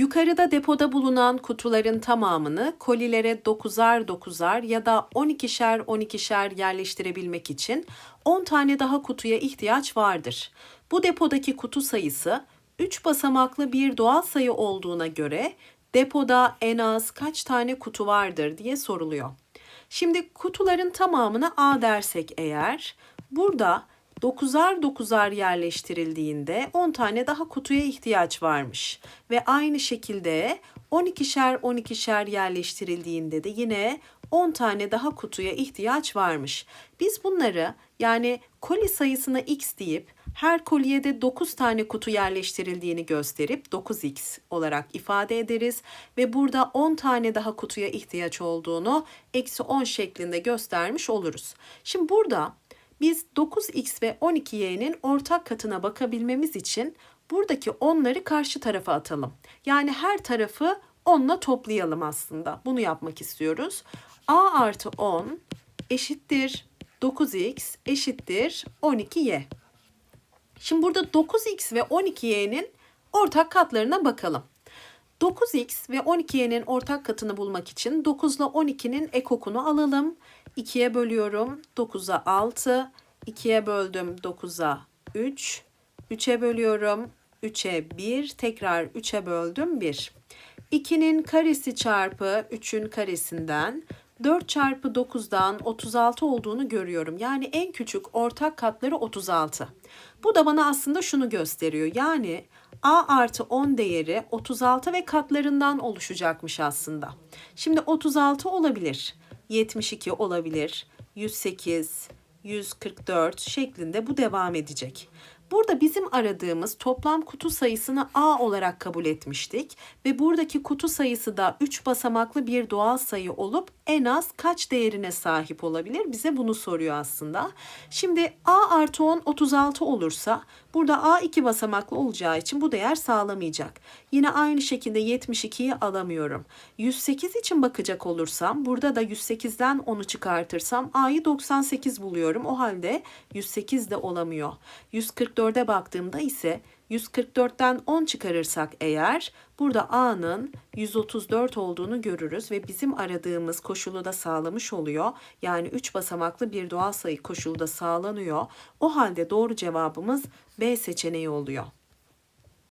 Yukarıda depoda bulunan kutuların tamamını kolilere 9'ar 9'ar ya da 12'şer 12'şer yerleştirebilmek için 10 tane daha kutuya ihtiyaç vardır. Bu depodaki kutu sayısı 3 basamaklı bir doğal sayı olduğuna göre depoda en az kaç tane kutu vardır diye soruluyor. Şimdi kutuların tamamını A dersek eğer burada 9'ar 9'ar yerleştirildiğinde 10 tane daha kutuya ihtiyaç varmış. Ve aynı şekilde 12'şer 12'şer yerleştirildiğinde de yine 10 tane daha kutuya ihtiyaç varmış. Biz bunları yani koli sayısına x deyip her koliye de 9 tane kutu yerleştirildiğini gösterip 9x olarak ifade ederiz ve burada 10 tane daha kutuya ihtiyaç olduğunu eksi 10 şeklinde göstermiş oluruz. Şimdi burada biz 9x ve 12y'nin ortak katına bakabilmemiz için buradaki 10'ları karşı tarafa atalım. Yani her tarafı 10'la toplayalım aslında. Bunu yapmak istiyoruz. a artı 10 eşittir 9x eşittir 12y. Şimdi burada 9x ve 12y'nin ortak katlarına bakalım. 9x ve 12y'nin ortak katını bulmak için 9 ile 12'nin ekokunu alalım. 2'ye bölüyorum. 9'a 6. 2'ye böldüm 9'a 3. 3'e bölüyorum. 3'e 1. Tekrar 3'e böldüm 1. 2'nin karesi çarpı 3'ün karesinden 4 çarpı 9'dan 36 olduğunu görüyorum. Yani en küçük ortak katları 36. Bu da bana aslında şunu gösteriyor. Yani a artı 10 değeri 36 ve katlarından oluşacakmış aslında. Şimdi 36 olabilir, 72 olabilir, 108, 144 şeklinde bu devam edecek. Burada bizim aradığımız toplam kutu sayısını A olarak kabul etmiştik ve buradaki kutu sayısı da 3 basamaklı bir doğal sayı olup en az kaç değerine sahip olabilir? Bize bunu soruyor aslında. Şimdi A artı 10 36 olursa burada A 2 basamaklı olacağı için bu değer sağlamayacak. Yine aynı şekilde 72'yi alamıyorum. 108 için bakacak olursam burada da 108'den 10'u çıkartırsam A'yı 98 buluyorum. O halde 108 de olamıyor. 144'e baktığımda ise 144'ten 10 çıkarırsak eğer burada A'nın 134 olduğunu görürüz ve bizim aradığımız koşulu da sağlamış oluyor. Yani 3 basamaklı bir doğal sayı koşulu da sağlanıyor. O halde doğru cevabımız B seçeneği oluyor.